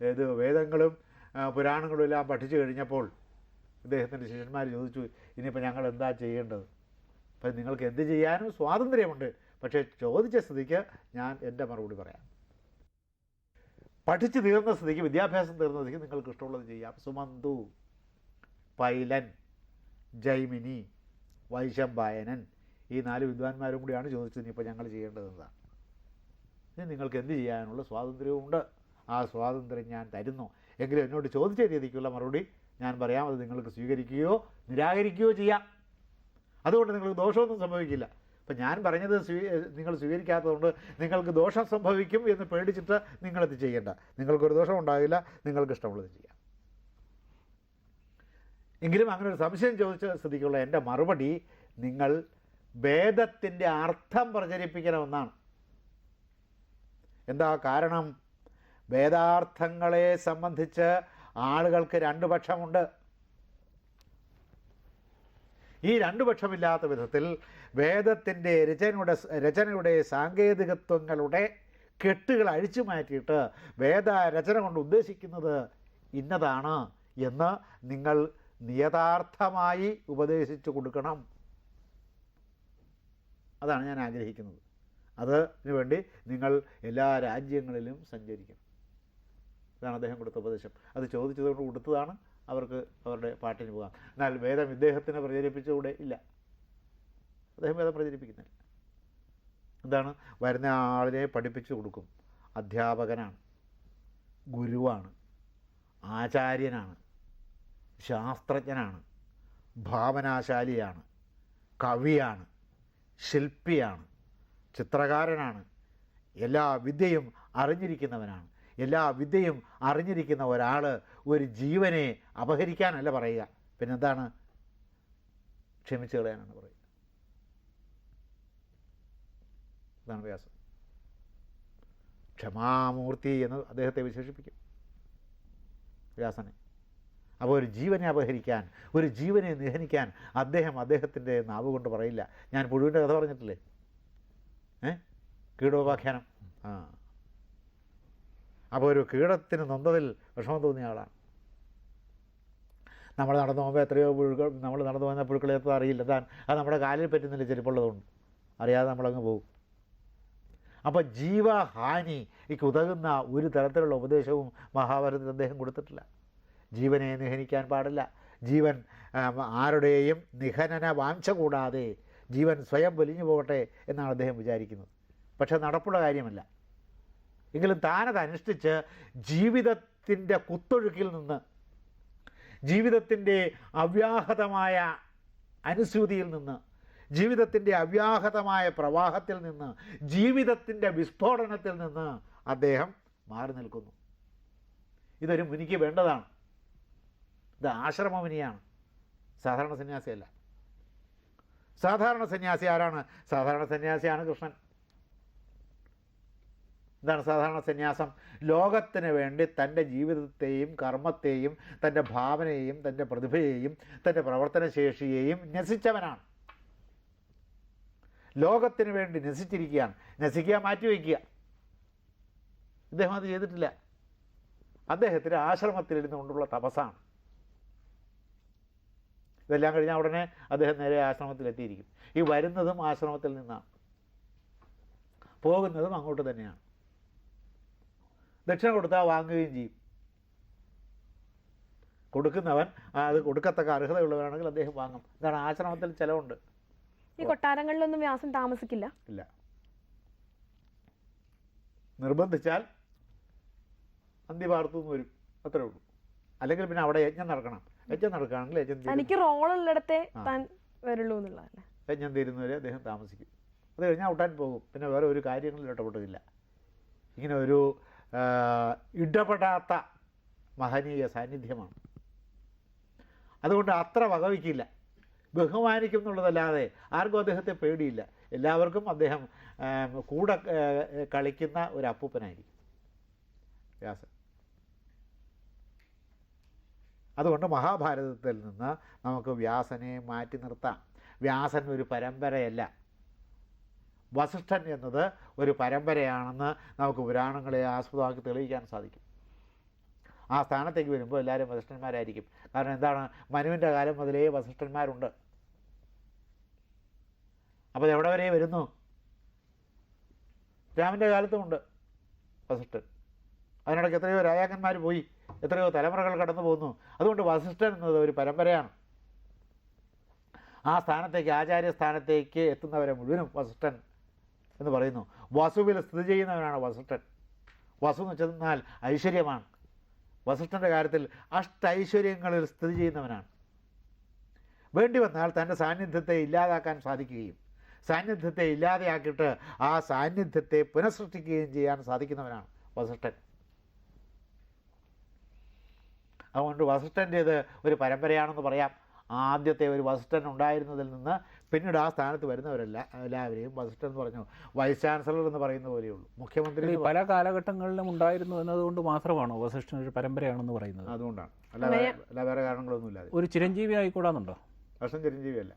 ഇത് വേദങ്ങളും പുരാണങ്ങളും എല്ലാം പഠിച്ചു കഴിഞ്ഞപ്പോൾ ഇദ്ദേഹത്തിന്റെ ശിഷ്യന്മാർ ചോദിച്ചു ഇനിയിപ്പോൾ ഞങ്ങൾ എന്താ ചെയ്യേണ്ടത്? അപ്പം നിങ്ങൾക്ക് എന്ത് ചെയ്യാനും സ്വാതന്ത്ര്യമുണ്ട്. പക്ഷേ ചോദിച്ച സ്ഥിതിക്ക് ഞാൻ എന്റെ മറുപടി പറയാം. പഠിച്ചു തീർന്ന സ്ഥിതിക്ക് വിദ്യാഭ്യാസം തീർന്ന സ്ഥിതിക്ക് നിങ്ങൾക്ക് ഇഷ്ടമുള്ളത് ചെയ്യാം. സുമന്തു പൈലൻ ജൈമിനി വൈശംബായനൻ ഈ നാല് വിദ്വാൻമാരും കൂടിയാണ് ചോദിച്ചത് ഇനിയിപ്പോൾ ഞങ്ങൾ ചെയ്യേണ്ടത് എന്താ? ഇനി നിങ്ങൾക്ക് എന്ത് ചെയ്യാനുള്ള സ്വാതന്ത്ര്യവുമുണ്ട്. ആ സ്വാതന്ത്ര്യം ഞാൻ തരുന്നു. എങ്കിലും എന്നോട് ചോദിച്ച രീതിക്കുള്ള മറുപടി ഞാൻ പറയാം. അത് നിങ്ങൾക്ക് സ്വീകരിക്കുകയോ നിരാകരിക്കുകയോ ചെയ്യാം. അതുകൊണ്ട് നിങ്ങൾക്ക് ദോഷമൊന്നും സംഭവിക്കില്ല. അപ്പം ഞാൻ പറഞ്ഞത് നിങ്ങൾ സ്വീകരിക്കാത്തതുകൊണ്ട് നിങ്ങൾക്ക് ദോഷം സംഭവിക്കും എന്ന് പേടിച്ചിട്ട് നിങ്ങളത് ചെയ്യേണ്ട. നിങ്ങൾക്കൊരു ദോഷം ഉണ്ടാവില്ല നിങ്ങൾക്ക് ഇഷ്ടമുള്ളത് ചെയ്യാം. എങ്കിലും അങ്ങനെ ഒരു സംശയം ചോദിച്ച സ്ഥിതിക്കുള്ള എന്റെ മറുപടി നിങ്ങൾ വേദത്തിന്റെ അർത്ഥം പ്രചരിപ്പിക്കണമെന്നാണ്. എന്താ കാരണം? വേദാർത്ഥങ്ങളെ സംബന്ധിച്ച് ആളുകൾക്ക് രണ്ടു പക്ഷമുണ്ട്. ഈ രണ്ടു പക്ഷമില്ലാത്ത വിധത്തിൽ വേദത്തിന്റെ രചനയുടെ രചനയുടെ സാങ്കേതികത്വങ്ങളുടെ കെട്ടുകൾ അഴിച്ചു മാറ്റിയിട്ട് വേദ രചന കൊണ്ട് ഉദ്ദേശിക്കുന്നത് ഇന്നതാണ് എന്ന് നിങ്ങൾ നിയതാർത്ഥമായി ഉപദേശിച്ചു കൊടുക്കണം. അതാണ് ഞാൻ ആഗ്രഹിക്കുന്നത്. അതിനു വേണ്ടി നിങ്ങൾ എല്ലാ രാജ്യങ്ങളിലും സഞ്ചരിക്കണം. ഇതാണ് അദ്ദേഹം കൊടുത്ത ഉപദേശം. അത് ചോദിച്ചതുകൊണ്ട് കൊടുത്തതാണ് അവർക്ക് അവരുടെ പാട്ടിന് പോകാം. എന്നാൽ വേദം ഇദ്ദേഹത്തിന് പ്രചരിപ്പിച്ചുകൂടെ ഇല്ല. അദ്ദേഹം വേദം പ്രചരിപ്പിക്കുന്നില്ല. എന്താണ്? വരുന്ന ആളിനെ പഠിപ്പിച്ചു കൊടുക്കും. അധ്യാപകനാണ്. ഗുരുവാണ്. ആചാര്യനാണ്. ശാസ്ത്രജ്ഞനാണ്. ഭാവനാശാലിയാണ്. കവിയാണ്. ശില്പിയാണ്. ചിത്രകാരനാണ്. എല്ലാ വിദ്യയും അറിഞ്ഞിരിക്കുന്നവനാണ്. എല്ലാ വിദ്യയും അറിഞ്ഞിരിക്കുന്ന ഒരാൾ ഒരു ജീവനെ അപഹരിക്കാനല്ല പറയുക. പിന്നെന്താണ്? ക്ഷമിച്ചു കളയാനാണ് പറയുക. ഇതാണ് വ്യാസം. ക്ഷമാമൂർത്തി എന്ന് അദ്ദേഹത്തെ വിശേഷിപ്പിക്കും. വ്യാസനെ. അപ്പോൾ ഒരു ജീവനെ അപഹരിക്കാൻ ഒരു ജീവനെ നിഹനിക്കാൻ അദ്ദേഹം അദ്ദേഹത്തിന്റെ നാവ് കൊണ്ട് പറയില്ല. ഞാൻ പുഴുവിന്റെ കഥ പറഞ്ഞിട്ടില്ലേ? ഏ? കീടോപാഖ്യാനം. ആ. അപ്പോൾ ഒരു കീടത്തിന് നൊന്തതിൽ വിഷമം തോന്നിയ ആളാണ്. നമ്മൾ നടന്നു പോകുമ്പോൾ എത്രയോ പുഴുക്കൾ നമ്മൾ നടന്നു പോകുന്ന പുഴുക്കളെ എത്ര അറിയില്ല. താൻ അത് നമ്മുടെ കാലിൽ പറ്റുന്നില്ല ചെരുപ്പുള്ളതുകൊണ്ട്. അറിയാതെ നമ്മളങ്ങ് പോകും. അപ്പോൾ ജീവഹാനിക്ക് ഉതകുന്ന ഒരു തരത്തിലുള്ള ഉപദേശവും മഹാഭാരതത്തിൽ അദ്ദേഹം കൊടുത്തിട്ടില്ല. ജീവനെ നിഹനിക്കാൻ പാടില്ല. ജീവൻ ആരുടെയും നിഹനന വാഞ്ച കൂടാതെ ജീവൻ സ്വയം പൊലിഞ്ഞു പോകട്ടെ എന്നാണ് അദ്ദേഹം വിചാരിക്കുന്നത്. പക്ഷേ നടപ്പുള്ള കാര്യമല്ല. എങ്കിലും താനത് അനുഷ്ഠിച്ച് ജീവിതത്തിന്റെ കുത്തൊഴുക്കിൽ നിന്ന് ജീവിതത്തിന്റെ അവ്യാഹതമായ അനുസൂതിയിൽ നിന്ന് ജീവിതത്തിന്റെ അവ്യാഹതമായ പ്രവാഹത്തിൽ നിന്ന് ജീവിതത്തിന്റെ വിസ്ഫോടനത്തിൽ നിന്ന് അദ്ദേഹം മാറി നിൽക്കുന്നു. ഇതൊരു മുനിക്ക് വേണ്ടതാണ്. ഇത് ആശ്രമമുനിയാണ് സാധാരണ സന്യാസിയല്ല. സാധാരണ സന്യാസി ആരാണ്? സാധാരണ സന്യാസിയാണ് കൃഷ്ണൻ. എന്താണ് സാധാരണ സന്യാസം. ലോകത്തിന് വേണ്ടി തന്റെ ജീവിതത്തെയും കർമ്മത്തെയും തന്റെ ഭാവനയെയും തന്റെ പ്രതിഭയെയും തന്റെ പ്രവർത്തനശേഷിയെയും നസിച്ചവനാണ് ലോകത്തിന് വേണ്ടി നസിച്ചിരിക്കുകയാണ് നസിക്കുക മാറ്റിവെക്കുക ഇദ്ദേഹം അത് ചെയ്തിട്ടില്ല. അദ്ദേഹത്തിന് ആശ്രമത്തിലിരുന്നു കൊണ്ടുള്ള തപസ്സാണ്. ഇതെല്ലാം കഴിഞ്ഞാൽ ഉടനെ അദ്ദേഹം നേരെ ആശ്രമത്തിലെത്തിയിരിക്കും. ഈ വരുന്നതും ആശ്രമത്തിൽ നിന്നാണ്. പോകുന്നതും അങ്ങോട്ട് തന്നെയാണ്. ദക്ഷിണ കൊടുത്താൽ വാങ്ങുകയും ചെയ്യും. കൊടുക്കുന്നവൻ അത് കൊടുക്കത്തക്ക അർഹതയുള്ളവരാണെങ്കിൽ അദ്ദേഹം വാങ്ങും. എന്താണ് ആശ്രമത്തിൽ ചിലവുണ്ട്. ഈ കൊട്ടാരങ്ങളിലൊന്നും വ്യാസം താമസിക്കില്ല? ഇല്ല. നിർബന്ധിച്ചാൽ അന്ത്യഭാരത്തു നിന്ന് വരും. അത്രേ ഉള്ളൂ. അല്ലെങ്കിൽ പിന്നെ അവിടെ യജ്ഞം നടക്കണം. യജ്ഞം നടക്കുകയാണെങ്കിൽ യജ്ഞം എനിക്ക് റോൾ റോളുള്ളിടത്തെ. താൻ വരുള്ളൂ എന്നുള്ളതല്ലേ? യജ്ഞം തീരുന്നവരെ അദ്ദേഹം താമസിക്കും. അത് കഴിഞ്ഞാൽ ഔട്ടാൻ പോകും. പിന്നെ വേറെ ഒരു കാര്യങ്ങളിൽ ഇടപെട്ടില്ല ഇങ്ങനെ ഒരു ഇടപെടാത്ത മഹനീയ സാന്നിധ്യമാണ്. അതുകൊണ്ട് അത്ര വകവയ്ക്കില്ല. ബഹുമാനിക്കും എന്നുള്ളതല്ലാതെ ആർക്കും അദ്ദേഹത്തെ പേടിയില്ല. എല്ലാവർക്കും അദ്ദേഹം കൂടെ കളിക്കുന്ന ഒരു അപ്പൂപ്പനായിരിക്കും. വ്യാസൻ. അതുകൊണ്ട് മഹാഭാരതത്തിൽ നിന്ന് നമുക്ക് വ്യാസനെ മാറ്റി നിർത്താം. വ്യാസൻ ഒരു പരമ്പരയല്ല. വസിഷ്ഠൻ എന്നത് ഒരു പരമ്പരയാണെന്ന് നമുക്ക് പുരാണങ്ങളെ ആസ്പദമാക്കി തെളിയിക്കാൻ സാധിക്കും. ആ സ്ഥാനത്തേക്ക് വരുമ്പോൾ എല്ലാവരും വസിഷ്ഠന്മാരായിരിക്കും. കാരണം എന്താണ്? മനുവിന്റെ കാലം മുതലേ വസിഷ്ഠന്മാരുണ്ട്. അപ്പോൾ എവിടെ വരെ വരുന്നു? രാമന്റെ കാലത്തുമുണ്ട് വസിഷ്ഠൻ. അതിനിടയ്ക്ക് എത്രയോ രാജാക്കന്മാർ പോയി. എത്രയോ തലമുറകൾ കടന്നു പോകുന്നു അതുകൊണ്ട് വസിഷ്ഠൻ എന്നത് ഒരു പരമ്പരയാണ്. ആ സ്ഥാനത്തേക്ക് ആചാര്യ സ്ഥാനത്തേക്ക് എത്തുന്നവരെ മുഴുവനും വസിഷ്ഠൻ എന്ന് പറയുന്നു. വസുവിൽ സ്ഥിതി ചെയ്യുന്നവനാണ് വസിഷ്ഠൻ വസു എന്ന് വെച്ചെന്നാൽ ഐശ്വര്യമാണ്. വസിഷ്ഠന്റെ കാര്യത്തിൽ അഷ്ടൈശ്വര്യങ്ങളിൽ സ്ഥിതി ചെയ്യുന്നവനാണ്. വേണ്ടി വന്നാൽ തന്റെ സാന്നിധ്യത്തെ ഇല്ലാതാക്കാൻ സാധിക്കുകയും സാന്നിധ്യത്തെ ഇല്ലാതെയാക്കിയിട്ട് ആ സാന്നിധ്യത്തെ പുനഃസൃഷ്ടിക്കുകയും ചെയ്യാൻ സാധിക്കുന്നവനാണ് വസിഷ്ഠൻ അതുകൊണ്ട് വസിഷ്ഠന്റേത് ഒരു പരമ്പരയാണെന്ന് പറയാം. ആദ്യത്തെ ഒരു വസിഷ്ഠൻ ഉണ്ടായിരുന്നതിൽ നിന്ന് പിന്നീട് ആ സ്ഥാനത്ത് വരുന്നവരല്ല എല്ലാവരെയും വസിഷ്ഠൻ എന്ന് പറഞ്ഞു വൈസ് ചാൻസലർ എന്ന് പറയുന്ന പോലെയുള്ളൂ മുഖ്യമന്ത്രി പല കാലഘട്ടങ്ങളിലും ഉണ്ടായിരുന്നു എന്നതുകൊണ്ട് മാത്രമാണോ വസിഷ്ഠൻ ഒരു പരമ്പരയാണെന്ന് പറയുന്നത്? അതുകൊണ്ടാണ്. അല്ലാതെ അല്ല വേറെ കാരണങ്ങളൊന്നും ഇല്ലാതെ. ഒരു ചിരഞ്ജീവി ആയിക്കൂടാന്നുണ്ടോ? വർഷം ചിരഞ്ജീവിയല്ല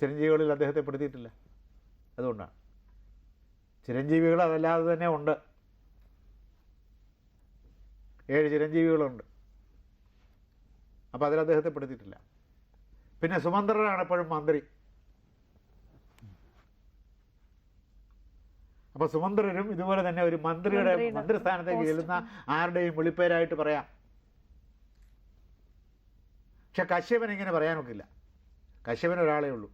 ചിരഞ്ജീവികളിൽ അദ്ദേഹത്തെ പെടുത്തിയിട്ടില്ല. അതുകൊണ്ടാണ്. ചിരഞ്ജീവികൾ അതല്ലാതെ തന്നെ ഉണ്ട്. ഏഴ് ചിരഞ്ജീവികളുണ്ട്. അപ്പോൾ അതിൽ അദ്ദേഹത്തെ പെടുത്തിയിട്ടില്ല. പിന്നെ സുമന്ത്രനാണ് എപ്പോഴും മന്ത്രി. അപ്പോൾ സുമന്ത്രരും ഇതുപോലെ തന്നെ ഒരു മന്ത്രിയുടെ മന്ത്രിസ്ഥാനത്തേക്ക്. ചെല്ലുന്ന ആരുടെയും വിളിപ്പേരായിട്ട് പറയാം. പക്ഷെ കശ്യപൻ ഇങ്ങനെ പറയാനൊക്കില്ല. കശ്യപൻ ഒരാളേ ഉള്ളൂ.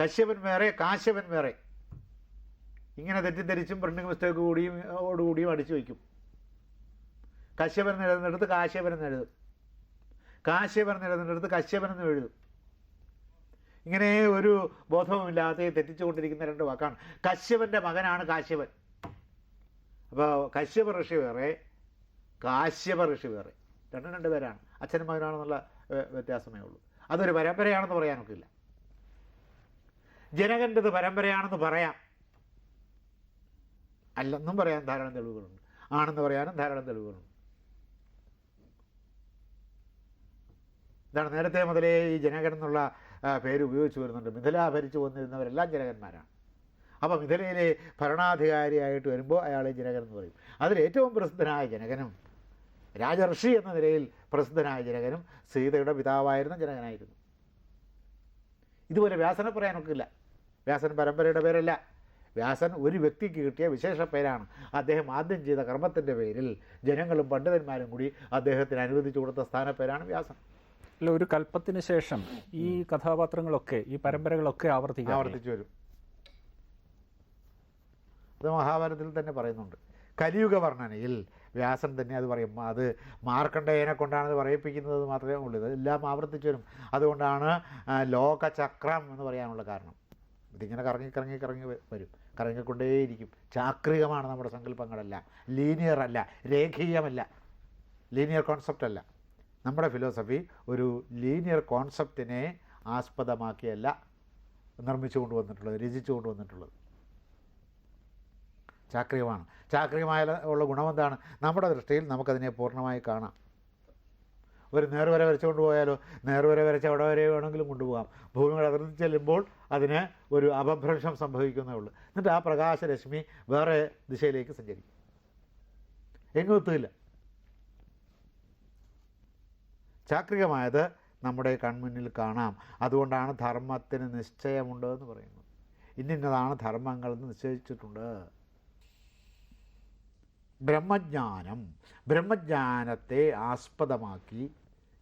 കശ്യപൻ വേറെ കാശ്യപൻ വേറെ. ഇങ്ങനെ തെറ്റിദ്ധരിച്ചും പ്രിന്റിംഗ് മിസ്റ്റേക്ക് കൂടിയും ഓടുകൂടിയും അടിച്ചു വയ്ക്കും. കശ്യപൻ എഴുതുന്നിടത്ത് കാശ്യപൻ എഴുതും. കാശ്യപൻ നിലനിന്നിടത്ത് കശ്യപൻ എന്ന് എഴുതും. ഇങ്ങനെ ഒരു ബോധവുമില്ലാതെ തെറ്റിച്ചുകൊണ്ടിരിക്കുന്ന രണ്ട് വാക്കാണ്. കശ്യപന്റെ മകനാണ് കാശ്യപൻ അപ്പോൾ കശ്യപ ഋഷി വേറെ കാശ്യപ ഋഷി വേറെ. രണ്ടും രണ്ട് പേരാണ്. അച്ഛനും മകനാണെന്നുള്ള വ്യത്യാസമേ ഉള്ളൂ. അതൊരു പരമ്പരയാണെന്ന് പറയാനൊക്കില്ല ജനകന്റെത് പരമ്പരയാണെന്ന് പറയാം. അല്ലെന്നും പറയാൻ ധാരാളം തെളിവുകളുണ്ട്. ആണെന്ന് പറയാനും ധാരാളം തെളിവുകളുണ്ട്. ഇതാണ് നേരത്തെ മുതലേ ഈ ജനകൻ എന്നുള്ള പേര് ഉപയോഗിച്ച് വരുന്നുണ്ട്. മിഥില ഭരിച്ചു വന്നിരുന്നവരെല്ലാം ജനകന്മാരാണ് അപ്പോൾ മിഥിലയിലെ ഭരണാധികാരിയായിട്ട് വരുമ്പോൾ അയാളെ ജനകൻ എന്ന് പറയും. അതിൽ ഏറ്റവും പ്രസിദ്ധനായ ജനകനും രാജർഷി എന്ന നിലയിൽ പ്രസിദ്ധനായ ജനകനും സീതയുടെ പിതാവായിരുന്ന ജനകനായിരുന്നു. ഇതുപോലെ വ്യാസനെ പറയാനൊക്കില്ല വ്യാസൻ പരമ്പരയുടെ പേരല്ല. വ്യാസൻ ഒരു വ്യക്തിക്ക് കിട്ടിയ വിശേഷ പേരാണ്. അദ്ദേഹം ആദ്യം ചെയ്ത കർമ്മത്തിന്റെ പേരിൽ ജനങ്ങളും പണ്ഡിതന്മാരും കൂടി അദ്ദേഹത്തിന് അനുവദിച്ചു കൊടുത്ത സ്ഥാനപ്പേരാണ് വ്യാസൻ. അല്ല ഒരു കൽപ്പത്തിന് ശേഷം ഈ കഥാപാത്രങ്ങളൊക്കെ ഈ പരമ്പരകളൊക്കെ ആവർത്തിക്കാം ആവർത്തിച്ചു വരും. അത് മഹാഭാരതത്തിൽ തന്നെ പറയുന്നുണ്ട്. കലിയുഗ വർണനയിൽ വ്യാസൻ തന്നെ അത് പറയും. അത് മാർക്കണ്ഡേയനെ കൊണ്ടാണ് പറയിപ്പിക്കുന്നത് മാത്രമേ ഉള്ളൂ. ഇതെല്ലാം ആവർത്തിച്ചു വരും. അതുകൊണ്ടാണ് ലോകചക്രം എന്ന് പറയാനുള്ള കാരണം. ഇതിങ്ങനെ കറങ്ങി കറങ്ങി കറങ്ങി വരും. കറങ്ങിക്കൊണ്ടേയിരിക്കും. ചാക്രികമാണ് നമ്മുടെ സങ്കല്പങ്ങളല്ല. ലീനിയർ അല്ല രേഖീയമല്ല. ലീനിയർ കോൺസെപ്റ്റ് അല്ല നമ്മുടെ ഫിലോസഫി ഒരു ലീനിയർ കോൺസെപ്റ്റിനെ ആസ്പദമാക്കിയല്ല നിർമ്മിച്ചു കൊണ്ടുവന്നിട്ടുള്ളത് രചിച്ചു കൊണ്ടുവന്നിട്ടുള്ളത്. ചാക്രികമാണ്. ചാക്രികമായ ഉള്ള ഗുണമെന്താണ് നമ്മുടെ ദൃഷ്ടിയിൽ നമുക്കതിനെ പൂർണമായി കാണാം. ഒരു നേർവര വരച്ചുകൊണ്ട് പോയാലോ? നേർവര വരച്ച് അവിടെ വരെ വേണമെങ്കിലും കൊണ്ടുപോകാം. ഭൂമിയുടെ അതിർത്തി ചെല്ലുമ്പോൾ അതിന് ഒരു അപഭ്രംശം സംഭവിക്കുന്നേ ഉള്ളൂ. എന്നിട്ട് ആ പ്രകാശരശ്മി വേറെ ദിശയിലേക്ക് സഞ്ചരിക്കും. എങ്ങും എത്തുകയില്ല. ചാക്രികമായത് നമ്മുടെ കൺമുന്നിൽ കാണാം. അതുകൊണ്ടാണ് ധർമ്മത്തിന് നിശ്ചയമുണ്ട് എന്ന് പറയുന്നത്. ഇന്നിന്നതാണ് ധർമ്മങ്ങൾ എന്ന് നിശ്ചയിച്ചിട്ടുണ്ട്. ബ്രഹ്മജ്ഞാനം ബ്രഹ്മജ്ഞാനത്തെ ആസ്പദമാക്കി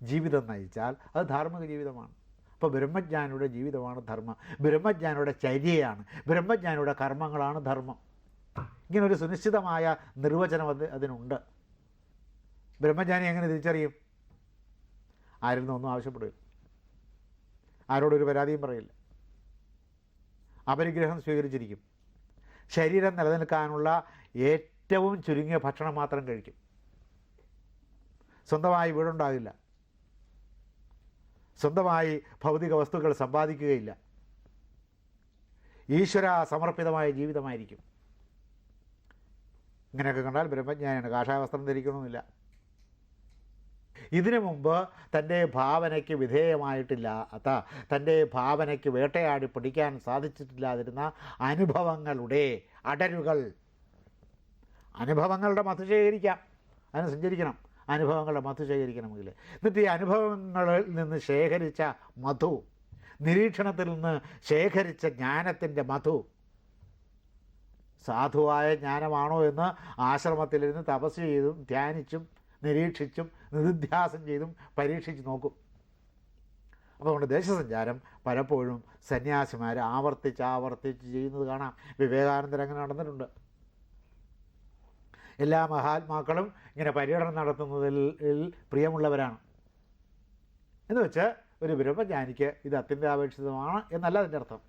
ജീവിതം നയിച്ചാൽ അത് ധാർമ്മിക ജീവിതമാണ്. അപ്പോൾ ബ്രഹ്മജ്ഞാനിയുടെ ജീവിതമാണ് ധർമ്മം. ബ്രഹ്മജ്ഞാനിയുടെ ചര്യയാണ്. ബ്രഹ്മജ്ഞാനിയുടെ കർമ്മങ്ങളാണ് ധർമ്മം. ഇങ്ങനൊരു സുനിശ്ചിതമായ നിർവചനം അത് അതിനുണ്ട്. ബ്രഹ്മജ്ഞാനി എങ്ങനെ തിരിച്ചറിയും? ആരിൽ നിന്നൊന്നും ആവശ്യപ്പെടില്ല. ആരോടൊരു പരാതിയും പറയില്ല. അപരിഗ്രഹം സ്വീകരിച്ചിരിക്കും. ശരീരം നിലനിൽക്കാനുള്ള ഏറ്റവും ചുരുങ്ങിയ ഭക്ഷണം മാത്രം കഴിക്കും. സ്വന്തമായി വീടുണ്ടാകില്ല. സ്വന്തമായി ഭൗതിക വസ്തുക്കൾ സമ്പാദിക്കുകയില്ല. ഈശ്വര സമർപ്പിതമായ ജീവിതമായിരിക്കും. ഇങ്ങനെയൊക്കെ കണ്ടാൽ ബ്രഹ്മജ്ഞാനിയാണ് കാഷായ വസ്ത്രം ധരിക്കണമെന്നില്ല ഇതിനു മുമ്പ് തന്റെ ഭാവനയ്ക്ക് വിധേയമായിട്ടില്ലാത്ത തന്റെ ഭാവനയ്ക്ക് വേട്ടയാടി പിടിക്കാൻ സാധിച്ചിട്ടില്ലാതിരുന്ന അനുഭവങ്ങളുടെ അടരുകൾ. അനുഭവങ്ങളുടെ മധു ശേഖരിക്കാം. അതിന് സഞ്ചരിക്കണം. അനുഭവങ്ങളുടെ മധു ശേഖരിക്കണമെങ്കിൽ എന്നിട്ട് ഈ അനുഭവങ്ങളിൽ നിന്ന് ശേഖരിച്ച മധു നിരീക്ഷണത്തിൽ നിന്ന് ശേഖരിച്ച ജ്ഞാനത്തിന്റെ മധു സാധുവായ ജ്ഞാനമാണോ എന്ന് ആശ്രമത്തിലിരുന്ന് തപസ് ചെയ്തും ധ്യാനിച്ചും നിരീക്ഷിച്ചും നിരുധ്യാസം ചെയ്തും പരീക്ഷിച്ച് നോക്കും. അപ്പോൾ ദേശസഞ്ചാരം പലപ്പോഴും സന്യാസിമാർ ആവർത്തിച്ച് ആവർത്തിച്ച് ചെയ്യുന്നത് കാണാം. വിവേകാനന്ദൻ അങ്ങനെ നടന്നിട്ടുണ്ട്. എല്ലാ മഹാത്മാക്കളും ഇങ്ങനെ പര്യടനം നടത്തുന്നതിൽ പ്രിയമുള്ളവരാണ്. എന്ന് വെച്ച് ഒരു ബ്രഹ്മജ്ഞാനിക്ക് ഇത് അത്യന്താപേക്ഷിതമാണ് എന്നല്ല അതിന്റെ അർത്ഥം.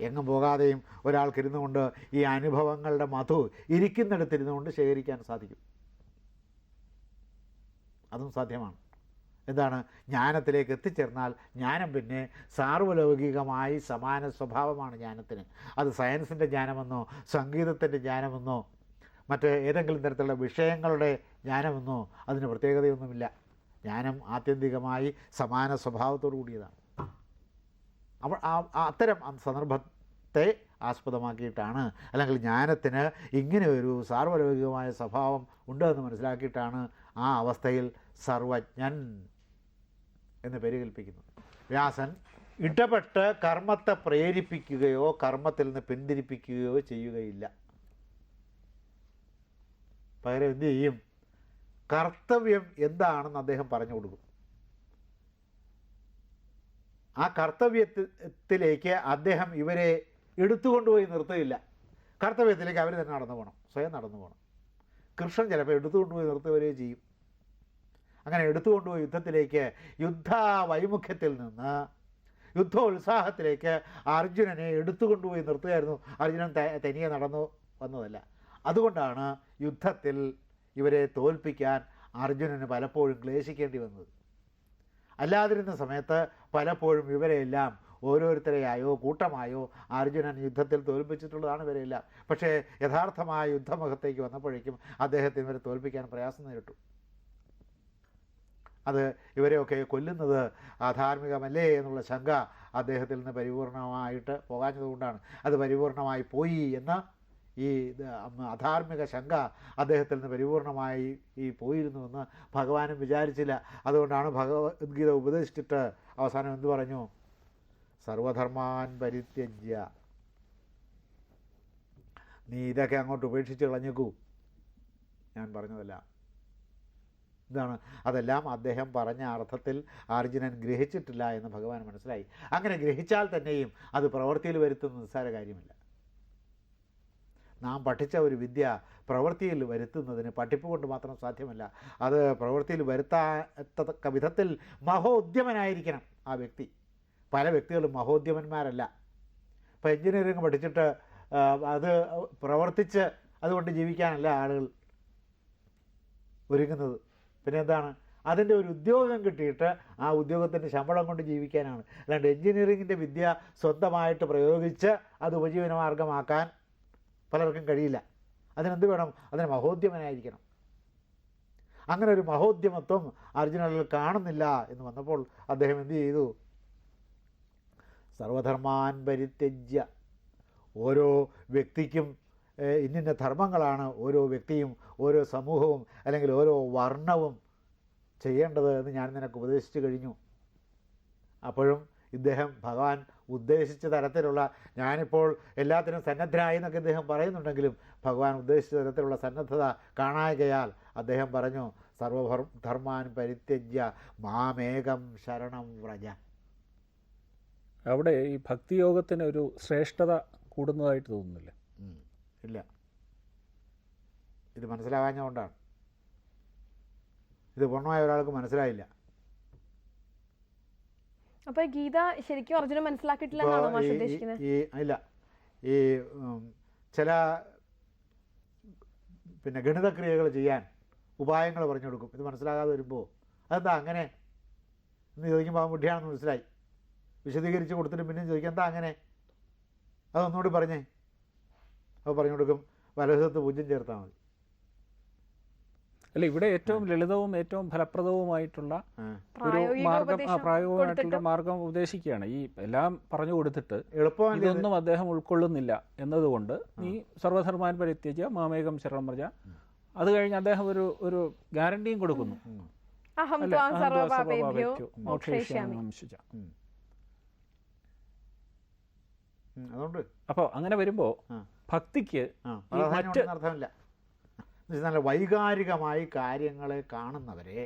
എങ്ങും പോകാതെയും ഒരാൾക്കിരുന്നുകൊണ്ട് ഈ അനുഭവങ്ങളുടെ മധു ഇരിക്കുന്നിടത്തിരുന്നു കൊണ്ട് ശേഖരിക്കാൻ സാധിക്കും. അതും സാധ്യമാണ്. എന്താണ്? ജ്ഞാനത്തിലേക്ക് എത്തിച്ചേർന്നാൽ ജ്ഞാനം പിന്നെ സാർവലൗകികമായി സമാന സ്വഭാവമാണ് ജ്ഞാനത്തിന്. അത് സയൻസിന്റെ ജ്ഞാനമെന്നോ സംഗീതത്തിന്റെ ജ്ഞാനമെന്നോ മറ്റ് ഏതെങ്കിലും തരത്തിലുള്ള വിഷയങ്ങളുടെ ജ്ഞാനമെന്നോ അതിന് പ്രത്യേകതയൊന്നുമില്ല. ജ്ഞാനം ആത്യന്തികമായി സമാന സ്വഭാവത്തോടു കൂടിയതാണ്. അപ്പോൾ അത്തരം സന്ദർഭത്തെ ആസ്പദമാക്കിയിട്ടാണ് അല്ലെങ്കിൽ ജ്ഞാനത്തിന് ഇങ്ങനെ ഒരു സാർവലൗകികമായ സ്വഭാവം ഉണ്ടെന്ന് മനസ്സിലാക്കിയിട്ടാണ് ആ അവസ്ഥയിൽ സർവജ്ഞൻ എന്ന് പേര് കൽപ്പിക്കുന്നു വ്യാസൻ ഇടപെട്ട് കർമ്മത്തെ പ്രേരിപ്പിക്കുകയോ കർമ്മത്തിൽ നിന്ന് പിന്തിരിപ്പിക്കുകയോ ചെയ്യുകയില്ല. പകരം എന്ത് ചെയ്യും? കർത്തവ്യം എന്താണെന്ന് അദ്ദേഹം പറഞ്ഞു കൊടുക്കും. ആ കർത്തവ്യത്തിലേക്ക് അദ്ദേഹം ഇവരെ എടുത്തുകൊണ്ടുപോയി നിർത്തുകയില്ല. കർത്തവ്യത്തിലേക്ക് അവർ തന്നെ നടന്നു പോകണം സ്വയം നടന്നു പോകണം കൃഷ്ണൻ ചിലപ്പോൾ എടുത്തുകൊണ്ടുപോയി നിർത്തുകയോ ചെയ്യും. അങ്ങനെ എടുത്തുകൊണ്ടുപോയി യുദ്ധത്തിലേക്ക് യുദ്ധ വൈമുഖ്യത്തിൽ നിന്ന് യുദ്ധോത്സാഹത്തിലേക്ക് അർജുനനെ എടുത്തുകൊണ്ടുപോയി നിർത്തുകയായിരുന്നു. അർജുനൻ തനിയെ നടന്നു വന്നതല്ല. അതുകൊണ്ടാണ് യുദ്ധത്തിൽ ഇവരെ തോൽപ്പിക്കാൻ അർജുനന് പലപ്പോഴും ക്ലേശിക്കേണ്ടി വന്നത്. അല്ലാതിരുന്ന സമയത്ത് പലപ്പോഴും ഇവരെയെല്ലാം ഓരോരുത്തരെയായോ കൂട്ടമായോ അർജുനൻ യുദ്ധത്തിൽ തോൽപ്പിച്ചിട്ടുള്ളതാണ് ഇവരെല്ലാം പക്ഷേ യഥാർത്ഥമായ യുദ്ധമുഖത്തേക്ക് വന്നപ്പോഴേക്കും അദ്ദേഹത്തിന് ഇവരെ തോൽപ്പിക്കാൻ പ്രയാസം നേരിട്ടു. അത് ഇവരെയൊക്കെ കൊല്ലുന്നത് അധാർമികമല്ലേ എന്നുള്ള ശങ്ക അദ്ദേഹത്തിൽ നിന്ന് പരിപൂർണമായിട്ട് പോകാഞ്ഞതുകൊണ്ടാണ്. അത് പരിപൂർണമായി പോയി എന്ന ഈ അധാർമിക ശങ്ക അദ്ദേഹത്തിൽ നിന്ന് പരിപൂർണമായി ഈ പോയിരുന്നുവെന്ന് ഭഗവാനും വിചാരിച്ചില്ല. അതുകൊണ്ടാണ് ഭഗവത്ഗീത ഉപദേശിച്ചിട്ട് അവസാനം എന്തു പറഞ്ഞു? സർവധർമാൻ പരിത്യജ്യ നീ ഇതൊക്കെ അങ്ങോട്ട് ഉപേക്ഷിച്ച് കളഞ്ഞേക്കൂ. ഞാൻ പറഞ്ഞതല്ല. ഇതാണ്. അതെല്ലാം അദ്ദേഹം പറഞ്ഞ അർത്ഥത്തിൽ അർജുനൻ ഗ്രഹിച്ചിട്ടില്ല എന്ന് ഭഗവാൻ മനസ്സിലായി. അങ്ങനെ ഗ്രഹിച്ചാൽ തന്നെയും അത് പ്രവൃത്തിയിൽ വരുത്തുന്ന നിസ്സാര കാര്യമില്ല. നാം പഠിച്ച ഒരു വിദ്യ പ്രവൃത്തിയിൽ വരുത്തുന്നതിന് പഠിപ്പ് കൊണ്ട് മാത്രം സാധ്യമല്ല. അത് പ്രവൃത്തിയിൽ വരുത്താത്തക്ക വിധത്തിൽ മഹോദ്യമനായിരിക്കണം ആ വ്യക്തി. പല വ്യക്തികളും മഹോദ്യമന്മാരല്ല. ഇപ്പോൾ എഞ്ചിനീയറിംഗ് പഠിച്ചിട്ട് അത് പ്രവർത്തിച്ച് അതുകൊണ്ട് ജീവിക്കാനല്ല ആളുകൾ ഒരുങ്ങുന്നത്. പിന്നെ എന്താണ്? അതിന്റെ ഒരു ഉദ്യോഗം കിട്ടിയിട്ട് ആ ഉദ്യോഗത്തിന്റെ ശമ്പളം കൊണ്ട് ജീവിക്കാനാണ്. അല്ലാണ്ട് എഞ്ചിനീയറിങ്ങിന്റെ വിദ്യ സ്വന്തമായിട്ട് പ്രയോഗിച്ച് അത് ഉപജീവനമാർഗമാക്കാൻ പലർക്കും കഴിയില്ല. അതിനെന്ത് വേണം? അതിന് മഹോദ്യമനായിരിക്കണം. അങ്ങനെ ഒരു മഹോദ്യമത്വം അർജുനനിൽ കാണുന്നില്ല എന്ന് വന്നപ്പോൾ അദ്ദേഹം എന്ത് ചെയ്തു? സർവധർമാൻ പരിത്യജ്യ ഓരോ വ്യക്തിക്കും ഇന്നിന്ന ധർമ്മങ്ങളാണ് ഓരോ വ്യക്തിയും ഓരോ സമൂഹവും അല്ലെങ്കിൽ ഓരോ വർണവും ചെയ്യേണ്ടത് എന്ന് ഞാൻ നിനക്ക് ഉപദേശിച്ചു കഴിഞ്ഞു. അപ്പോഴും ഇദ്ദേഹം ഭഗവാൻ ഉദ്ദേശിച്ച തരത്തിലുള്ള ഞാനിപ്പോൾ എല്ലാത്തിനും സന്നദ്ധനായി എന്നൊക്കെ ഇദ്ദേഹം പറയുന്നുണ്ടെങ്കിലും ഭഗവാൻ ഉദ്ദേശിച്ച തരത്തിലുള്ള സന്നദ്ധത കാണായകയാൽ അദ്ദേഹം പറഞ്ഞു സർവധർമാൻ പരിത്യജ്യ മാമേകം ശരണം വ്രജ. അവിടെ ഈ ഭക്തിയോഗത്തിന് ഒരു ശ്രേഷ്ഠത കൂടുന്നതായിട്ട് തോന്നുന്നില്ല? ഇല്ല. ഇത് മനസ്സിലാകാഞ്ഞുകൊണ്ടാണ് ഇത് പൂർണമായ ഒരാൾക്ക് മനസ്സിലായില്ല. അപ്പൊ ഗീത ശരിക്കും അർജുനൻ മനസ്സിലാക്കിയിട്ടില്ല ഈ- ഇല്ല. ഈ ചില പിന്നെ ഗണിതക്രിയകൾ ചെയ്യാൻ ഉപായങ്ങൾ പറഞ്ഞു കൊടുക്കും. ഇത് മനസ്സിലാകാതെ വരുമ്പോൾ അതെന്താ അങ്ങനെ? ഇന്ന് ചോദിക്കുമ്പോൾ അവൻ ബുദ്ധിയാണെന്ന് മനസ്സിലായി. വിശദീകരിച്ച് കൊടുത്തിട്ട് പിന്നെയും ചോദിക്കാം എന്താ അങ്ങനെ? അതൊന്നുകൂടി പറഞ്ഞേ. അപ്പോൾ പറഞ്ഞു കൊടുക്കും വലതുവശത്ത് പൂജ്യം ചേർത്താൽ മതി. അല്ല ഇവിടെ ഏറ്റവും ലളിതവും ഏറ്റവും ഫലപ്രദവുമായിട്ടുള്ള. ഒരു മാർഗം പ്രായോഗികമായിട്ടുള്ള മാർഗം ഉപദേശിക്കുകയാണ് ഈ എല്ലാം പറഞ്ഞു കൊടുത്തിട്ട് ഇതൊന്നും അദ്ദേഹം ഉൾക്കൊള്ളുന്നില്ല എന്നതുകൊണ്ട് നീ സർവധർമാൻ പരിത്യജ്യ മാമേകം ശരണം പറഞ്ഞ അത് കഴിഞ്ഞ് അദ്ദേഹം ഒരു ഒരു ഗ്യാരണ്ടിയും കൊടുക്കുന്നു. അഹം അതുകൊണ്ട് അപ്പോൾ അങ്ങനെ വരുമ്പോൾ ഭക്തിക്ക് മറ്റ് അർത്ഥമില്ല. നല്ല വൈകാരികമായി കാര്യങ്ങളെ കാണുന്നവരെ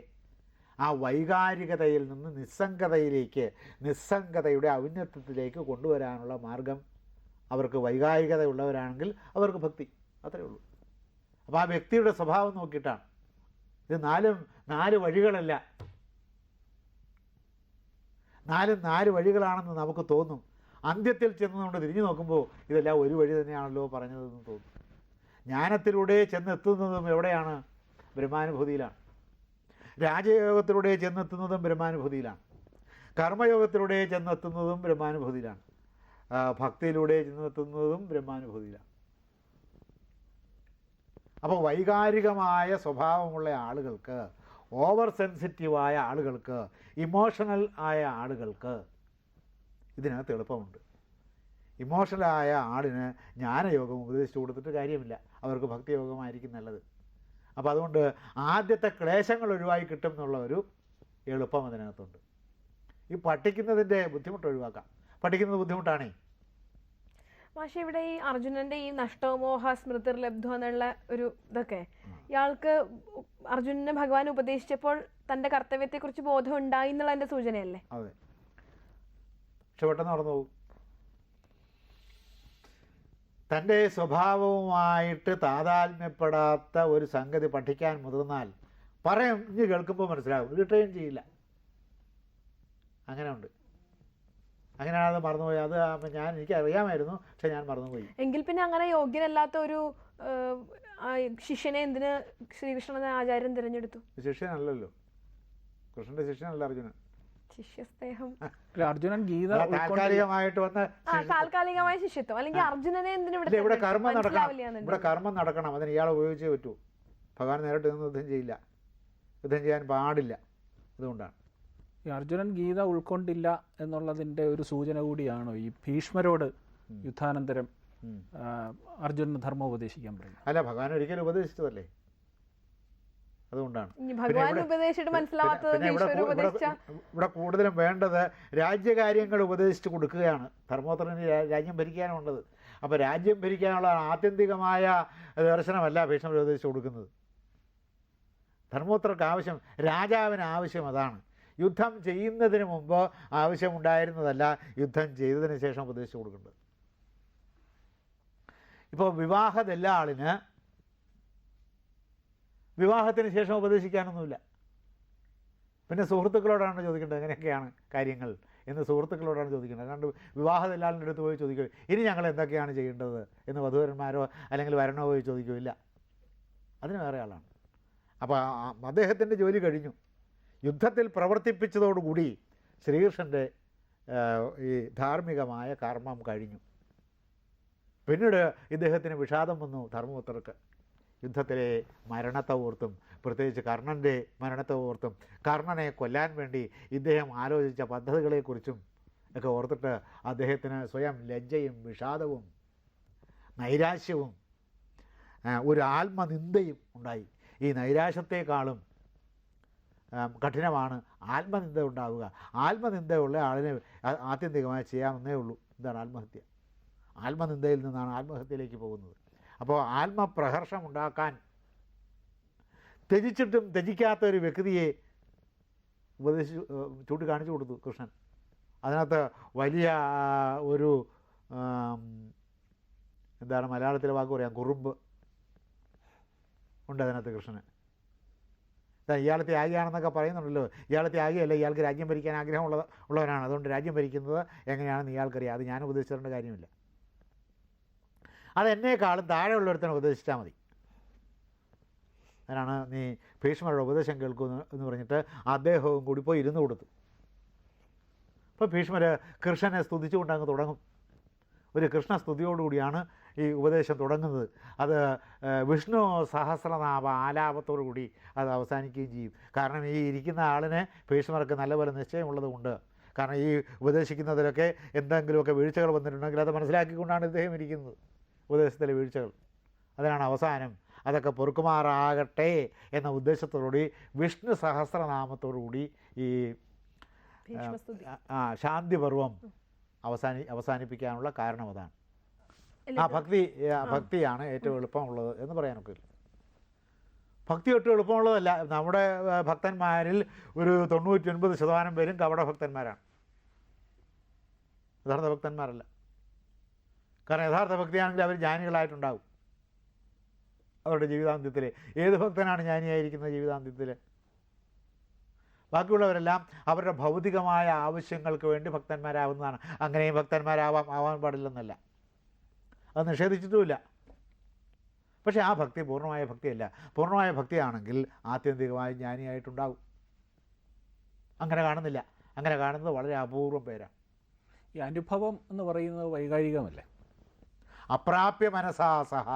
ആ വൈകാരികതയിൽ നിന്ന് നിസ്സംഗതയിലേക്ക് നിസ്സംഗതയുടെ ഔന്നത്യത്തിലേക്ക് കൊണ്ടുവരാനുള്ള മാർഗം അവർക്ക് വൈകാരികത ഉള്ളവരാണെങ്കിൽ അവർക്ക് ഭക്തി. അത്രയേ ഉള്ളൂ. അപ്പോൾ ആ വ്യക്തിയുടെ സ്വഭാവം നോക്കിയിട്ടാണ്. ഇത് നാലും നാല് വഴികളല്ല. നാലും നാല് വഴികളാണെന്ന് നമുക്ക് തോന്നും. അന്ത്യത്തിൽ ചെന്നുകൊണ്ട് തിരിഞ്ഞു നോക്കുമ്പോൾ ഇതെല്ലാം ഒരു വഴി തന്നെയാണല്ലോ പറഞ്ഞതെന്ന് തോന്നും. ജ്ഞാനത്തിലൂടെ ചെന്നെത്തുന്നതും എവിടെയാണ്? ബ്രഹ്മാനുഭൂതിയിലാണ്. രാജയോഗത്തിലൂടെ ചെന്നെത്തുന്നതും ബ്രഹ്മാനുഭൂതിയിലാണ്. കർമ്മയോഗത്തിലൂടെ ചെന്നെത്തുന്നതും ബ്രഹ്മാനുഭൂതിയിലാണ്. ഭക്തിയിലൂടെ ചെന്നെത്തുന്നതും ബ്രഹ്മാനുഭൂതിയിലാണ്. അപ്പോൾ വൈകാരികമായ സ്വഭാവമുള്ള ആളുകൾക്ക് ഓവർ സെൻസിറ്റീവായ ആളുകൾക്ക് ഇമോഷണൽ ആയ ആളുകൾക്ക് ഇതിനകത്ത് എളുപ്പമുണ്ട്. ഇമോഷണലായ ആളിന് ജ്ഞാനയോഗം ഉപദേശിച്ചു കൊടുത്തിട്ട് കാര്യമില്ല. അവർക്ക് ഭക്തിയോഗമായിരിക്കും നല്ലത്. അപ്പോൾ അതുകൊണ്ട് ആദ്യത്തെ ക്ലേശങ്ങൾ ഒഴിവായി കിട്ടും എന്നുള്ള ഒരു എളുപ്പം അതിനകത്തുണ്ട്. ഈ പഠിക്കുന്നതിന്റെ ബുദ്ധിമുട്ട് ഒഴിവാക്കാം. പഠിക്കുന്നത് ബുദ്ധിമുട്ടാണേ? പക്ഷെ ഇവിടെ ഈ അർജുനന്റെ ഈ നഷ്ടമോഹ സ്മൃതിർ ലബ്ധോ എന്നുള്ള ഒരു ഇതൊക്കെ ഇയാൾക്ക് അർജുനനെ ഭഗവാൻ ഉപദേശിച്ചപ്പോൾ തന്റെ കർത്തവ്യത്തെ കുറിച്ച് ബോധം ഉണ്ടായി എന്നുള്ള എന്റെ സൂചനയല്ലേ? അതെ. പക്ഷെ പെട്ടെന്ന് നടന്നു പോകും. തന്റെ സ്വഭാവവുമായിട്ട് താതാത്മ്യപ്പെടാത്ത ഒരു സംഗതി പഠിക്കാൻ മുതിർന്നാൽ പറയും ഇനി കേൾക്കുമ്പോൾ മനസ്സിലാകും റിട്ടേൺ ചെയ്യില്ല. അങ്ങനെ ഉണ്ട് അങ്ങനെയാണ് അത് മറന്നുപോയി. അത് ഞാൻ എനിക്ക് അറിയാമായിരുന്നു പക്ഷെ ഞാൻ മറന്നുപോയി. എങ്കിൽ പിന്നെ അങ്ങനെ യോഗ്യനല്ലാത്ത ഒരു ശിഷ്യനെ എന്തിന് ശ്രീകൃഷ്ണൻ ആചാര്യൻ തിരഞ്ഞെടുത്തു? ശിഷ്യനല്ലല്ലോ. കൃഷ്ണന്റെ ശിഷ്യനല്ല അർജുനൻ. ശിഷ്യസ്നേഹം അർജുനൻ ഗീത താൽക്കാലികമായിട്ട് വന്ന ആ താൽക്കാലികമായ ശിഷ്യത്വം. അല്ലെങ്കിൽ അർജുനനെ എന്തിനു ഇല്ല ഇവിടെ കർമ്മം നടക്കണം. ഇവിടെ കർമ്മം നടക്കണം. അതിന് ഇയാളെ ഉപയോഗിച്ചേ പറ്റൂ. ഭഗവാൻ നേരിട്ട് നിന്ന് യുദ്ധം ചെയ്യില്ല. യുദ്ധം ചെയ്യാൻ പാടില്ല. അതുകൊണ്ടാണ്. ഈ അർജുനൻ ഗീത ഉൾക്കൊണ്ടില്ല എന്നുള്ളതിന്റെ ഒരു സൂചന കൂടിയാണോ ഈ ഭീഷ്മരോട് യുദ്ധാനന്തരം അർജുനന് ധർമ്മം ഉപദേശിക്കാൻ പറയും അല്ല ഭഗവാൻ ഒരിക്കലും ഉപദേശിച്ചതല്ലേ? അതുകൊണ്ടാണ്. ഇവിടെ- കൂടുതലും വേണ്ടത് രാജ്യകാര്യങ്ങൾ ഉപദേശിച്ചു കൊടുക്കുകയാണ്. ധർമ്മോത്തരന് രാജ്യം ഭരിക്കാനുള്ളത്. അപ്പോൾ രാജ്യം ഭരിക്കാനുള്ള ആത്യന്തികമായ ദർശനമല്ല ഭീഷ്മർ ഉപദേശിച്ചു കൊടുക്കുന്നത്. ധർമ്മോത്തർക്ക് ആവശ്യം രാജാവിന് ആവശ്യം അതാണ്. യുദ്ധം ചെയ്യുന്നതിന് മുമ്പ് ആവശ്യമുണ്ടായിരുന്നതല്ല യുദ്ധം ചെയ്തതിന് ശേഷം ഉപദേശിച്ചു കൊടുക്കേണ്ടത്. ഇപ്പോൾ വിവാഹതെല്ലാ ആളിന് വിവാഹത്തിന് ശേഷം ഉപദേശിക്കാനൊന്നുമില്ല. പിന്നെ സുഹൃത്തുക്കളോടാണ് ചോദിക്കേണ്ടത് എങ്ങനെയൊക്കെയാണ് കാര്യങ്ങൾ എന്ന് സുഹൃത്തുക്കളോടാണ് ചോദിക്കേണ്ടത്. അതുകൊണ്ട് വിവാഹതെല്ലാളിന്റെ അടുത്ത് പോയി ചോദിക്കും ഇനി ഞങ്ങൾ എന്തൊക്കെയാണ് ചെയ്യേണ്ടത്? എന്ന് വധുവരന്മാരോ അല്ലെങ്കിൽ വരണോ പോയി ചോദിക്കില്ല അതിന് വേറെ ആളാണ്. അപ്പോൾ അദ്ദേഹത്തിന്റെ ജോലി കഴിഞ്ഞു. യുദ്ധത്തിൽ പ്രവർത്തിപ്പിച്ചതോടുകൂടി ശ്രീകൃഷ്ണന്റെ ഈ ധാർമ്മികമായ കർമ്മം കഴിഞ്ഞു. പിന്നീട് ഇദ്ദേഹത്തിന് വിഷാദം വന്നു ധർമ്മപുത്രർക്ക്. യുദ്ധത്തിലെ മരണത്തെ ഓർത്തും പ്രത്യേകിച്ച് കർണന്റെ മരണത്തെ ഓർത്തും കർണനെ കൊല്ലാൻ വേണ്ടി ഇദ്ദേഹം ആലോചിച്ച പദ്ധതികളെക്കുറിച്ചും ഒക്കെ ഓർത്തിട്ട് അദ്ദേഹത്തിന് സ്വയം ലജ്ജയും വിഷാദവും നൈരാശ്യവും ഒരു ആത്മനിന്ദയും ഉണ്ടായി. ഈ നൈരാശ്യത്തെക്കാളും കഠിനമാണ് ആത്മനിന്ദ ഉണ്ടാവുക. ആത്മനിന്ദയുള്ള ആളിനെ ആത്യന്തികമായി ചെയ്യാമെന്നേ ഉള്ളൂ. എന്താണ് ആത്മഹത്യ. ആത്മനിന്ദയിൽ നിന്നാണ് ആത്മഹത്യയിലേക്ക് പോകുന്നത്. അപ്പോൾ ആത്മപ്രഹർഷം ഉണ്ടാക്കാൻ ത്യജിച്ചിട്ടും ത്യജിക്കാത്ത ഒരു വ്യക്തിയെ ഉപദേശിച്ചു ചൂണ്ടിക്കാണിച്ചു കൊടുത്തു കൃഷ്ണൻ. അതിനകത്ത് വലിയ ഒരു എന്താണ് മലയാളത്തിലെ വാക്ക് പറയാം കുറുമ്പ് ഉണ്ട് അതിനകത്ത് കൃഷ്ണന്. ദാ ഇയാൾ ത്യാഗിയാണെന്നൊക്കെ പറയുന്നുണ്ടല്ലോ. ഇയാൾ ത്യാഗിയല്ല ഇയാൾക്ക് രാജ്യം ഭരിക്കാൻ ആഗ്രഹമുള്ള ഉള്ളവനാണ്. അതുകൊണ്ട് രാജ്യം ഭരിക്കുന്നത് എങ്ങനെയാണെന്ന് ഇയാൾക്കറിയാം. അത് ഞാൻ ഉപദേശിച്ചിട്ടുണ്ട് കാര്യമില്ല. അത് എന്നേക്കാളും താഴെയുള്ളൊരുത്തനെ ഉപദേശിച്ചാൽ മതി. അതിനാണ് നീ ഭീഷ്മരുടെ ഉപദേശം കേൾക്കൂ എന്ന് പറഞ്ഞിട്ട് അദ്ദേഹവും കൂടി പോയി ഇരുന്ന് കൊടുത്തു. അപ്പോൾ ഭീഷ്മർ കൃഷ്ണനെ സ്തുതിച്ചുകൊണ്ട് അങ്ങ് തുടങ്ങും. ഒരു കൃഷ്ണ കൃഷ്ണസ്തുതിയോടുകൂടിയാണ് ഈ ഉപദേശം തുടങ്ങുന്നത്. അത് വിഷ്ണു സഹസ്രനാമ ആലാപത്തോടു കൂടി അത് അവസാനിക്കുകയും ചെയ്യും. കാരണം ഈ ഇരിക്കുന്ന ആളിനെ ഭീഷ്മർക്ക് നല്ലപോലെ നിശ്ചയമുള്ളതുകൊണ്ട് കാരണം ഈ ഉപദേശിക്കുന്നതിലൊക്കെ എന്തെങ്കിലുമൊക്കെ വീഴ്ചകൾ വന്നിട്ടുണ്ടെങ്കിൽ അത് മനസ്സിലാക്കിക്കൊണ്ടാണ് ഇദ്ദേഹം ഇരിക്കുന്നത്. ഉപദേശത്തിലെ വീഴ്ചകൾ അതിനാണ് അവസാനം അതൊക്കെ പൊറുക്കുമാറാകട്ടെ എന്ന ഉദ്ദേശത്തോടുകൂടി വിഷ്ണു സഹസ്രനാമത്തോടുകൂടി ഈ ആ ശാന്തി പർവം അവസാനി അവസാനിപ്പിക്കാനുള്ള കാരണം അതാണ്. ആ ഭക്തി ഭക്തിയാണ് ഏറ്റവും എളുപ്പമുള്ളത് എന്ന് പറയാനൊക്കെ ഭക്തി ഒട്ടും എളുപ്പമുള്ളതല്ല. നമ്മുടെ ഭക്തന്മാരിൽ ഒരു തൊണ്ണൂറ്റി ഒൻപത് ശതമാനം പേരും കപട ഭക്തന്മാരാണ് യഥാർത്ഥ ഭക്തന്മാരല്ല. കാരണം യഥാർത്ഥ ഭക്തിയാണെങ്കിൽ അവർ ജ്ഞാനികളായിട്ടുണ്ടാവും. അവരുടെ ജീവിതാന്ത്യത്തിൽ ഏത് ഭക്തനാണ് ജ്ഞാനിയായിരിക്കുന്നത് ജീവിതാന്ത്യത്തിൽ ബാക്കിയുള്ളവരെല്ലാം അവരുടെ ഭൗതികമായ ആവശ്യങ്ങൾക്ക് വേണ്ടി ഭക്തന്മാരാവുന്നതാണ്. അങ്ങനെയും ഭക്തന്മാരാവാം ആവാൻ പാടില്ലെന്നല്ല. അത് നിഷേധിച്ചിട്ടുമില്ല. പക്ഷേ ആ ഭക്തി പൂർണമായ ഭക്തിയല്ല. പൂർണമായ ഭക്തിയാണെങ്കിൽ ആത്യന്തികമായി ജ്ഞാനിയായിട്ടുണ്ടാവും. അങ്ങനെ കാണുന്നില്ല. അങ്ങനെ കാണുന്നത് വളരെ അപൂർവം പേരാണ്. ഈ അനുഭവം എന്ന് പറയുന്നത് വൈകാരികമല്ലേ? അപ്രാപ്യ മനസാ സഹ.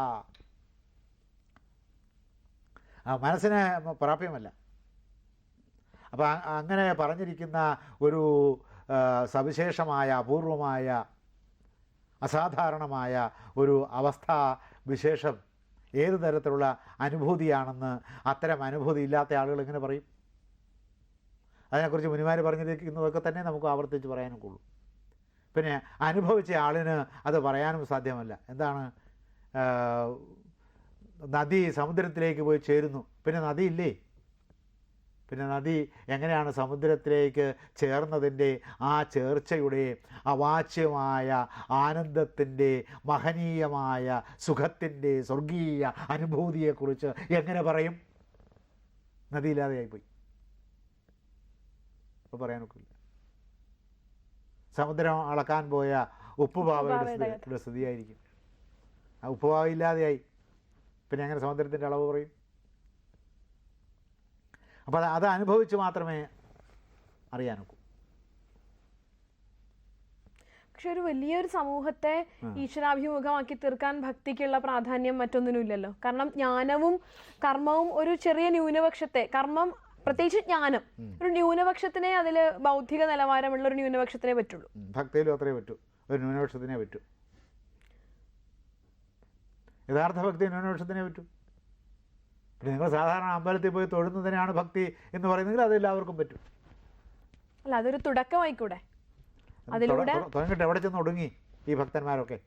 ആ മനസ്സിന് പ്രാപ്യമല്ല. അപ്പോൾ അങ്ങനെ പറഞ്ഞിരിക്കുന്ന ഒരു സവിശേഷമായ അപൂർവമായ അസാധാരണമായ ഒരു അവസ്ഥാ വിശേഷം ഏത് തരത്തിലുള്ള അനുഭൂതിയാണെന്ന് അത്തരം അനുഭൂതി ഇല്ലാത്ത ആളുകൾ എങ്ങനെ പറയും? അതിനെക്കുറിച്ച് മുനിമാർ പറഞ്ഞിരിക്കുന്നതൊക്കെ തന്നെ നമുക്ക് ആവർത്തിച്ച് പറയാനും ഉള്ളൂ. പിന്നെ അനുഭവിച്ച ആളിന് അത് പറയാനും സാധ്യമല്ല. എന്താണ്? നദി സമുദ്രത്തിലേക്ക് പോയി ചേരുന്നു. പിന്നെ നദിയില്ലേ പിന്നെ നദി എങ്ങനെയാണ് സമുദ്രത്തിലേക്ക് ചേർന്നതിന്റെ ആ ചേർച്ചയുടെ അവാച്യമായ ആനന്ദത്തിന്റെ മഹനീയമായ സുഖത്തിന്റെ സ്വർഗീയ അനുഭൂതിയെക്കുറിച്ച് എങ്ങനെ പറയും? നദിയില്ലാതെയായിപ്പോയി. ഇപ്പോൾ പറയാനൊക്കില്ല. സമുദ്രം അളക്കാൻ പോയ ഉപ്പുപാവയുടെ സ്ഥിതി- സ്ഥിതിയായിരിക്കും. ആ ഉപ്പുപാവ ഇല്ലാതെയായി. പിന്നെ അങ്ങനെ സമുദ്രത്തിന്റെ അളവ് പറയും അപ്പോൾ അത് അത് അനുഭവിച്ച് മാത്രമേ അറിയാനൊക്കൂ പക്ഷെ ഒരു വലിയൊരു സമൂഹത്തെ ഈശ്വരാഭിമുഖമാക്കി തീർക്കാൻ ഭക്തിക്കുള്ള പ്രാധാന്യം മറ്റൊന്നിനും ഇല്ലല്ലോ കാരണം ജ്ഞാനവും കർമ്മവും ഒരു ചെറിയ ന്യൂനപക്ഷത്തെ കർമ്മം പ്രത്യേകിച്ച് ജ്ഞാനം ഒരു ന്യൂനപക്ഷത്തിനെ അതിൽ ബൗദ്ധിക നിലവാരമുള്ള ഒരു ന്യൂനപക്ഷത്തിനെ പറ്റുള്ളൂ. ഭക്തിയിലും അത്രേ പറ്റൂ. ഒരു ന്യൂനപക്ഷത്തിനെ പറ്റൂ. യഥാർത്ഥ ഭക്തി ന്യൂനപക്ഷത്തിനെ പറ്റൂ. പിന്നെ നിങ്ങൾ സാധാരണ അമ്പലത്തിൽ പോയി തൊഴുന്നതിനാണ് ഭക്തി എന്ന് പറയുന്നെങ്കിൽ അത് എല്ലാവർക്കും പറ്റും. അല്ല അതൊരു തുടക്കമായിക്കൂടെ? തൊട- അതിലൂടെ തൊട- തുടങ്ങിയിട്ട് എവിടെ ചെന്ന് ഒടുങ്ങി ഈ ഭക്തന്മാരൊക്കെ?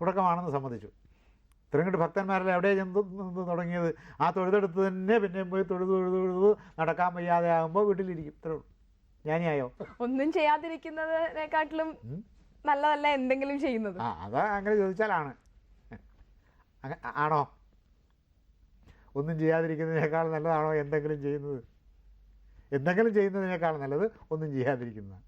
തുടക്കമാണെന്ന് സമ്മതിച്ചു. തുടങ്ങിയിട്ട് ഭക്തന്മാരെല്ലാം എവിടെ ചെന്ന് തുടങ്ങിയത്? ആ തൊഴുതെടുത്ത് തന്നെ പിന്നെയും പോയി തൊഴുത് തൊഴുത് തൊഴുത് നടക്കാൻ വയ്യാതെ ആകുമ്പോൾ വീട്ടിലിരിക്കും. ഇത്രേ ഉള്ളൂ. ജ്ഞാനിയായോ ഒന്നും ചെയ്യാതിരിക്കുന്നതിനെക്കാട്ടിലും. നല്ലതല്ല എന്തെങ്കിലും ചെയ്യുന്നത്. ആ അതാ അങ്ങനെ ചോദിച്ചാലാണ്. ആണോ? ഒന്നും ചെയ്യാതിരിക്കുന്നതിനേക്കാൾ നല്ലതാണോ എന്തെങ്കിലും ചെയ്യുന്നത്? എന്തെങ്കിലും ചെയ്യുന്നതിനേക്കാൾ നല്ലത് ഒന്നും ചെയ്യാതിരിക്കുന്നതാണ്.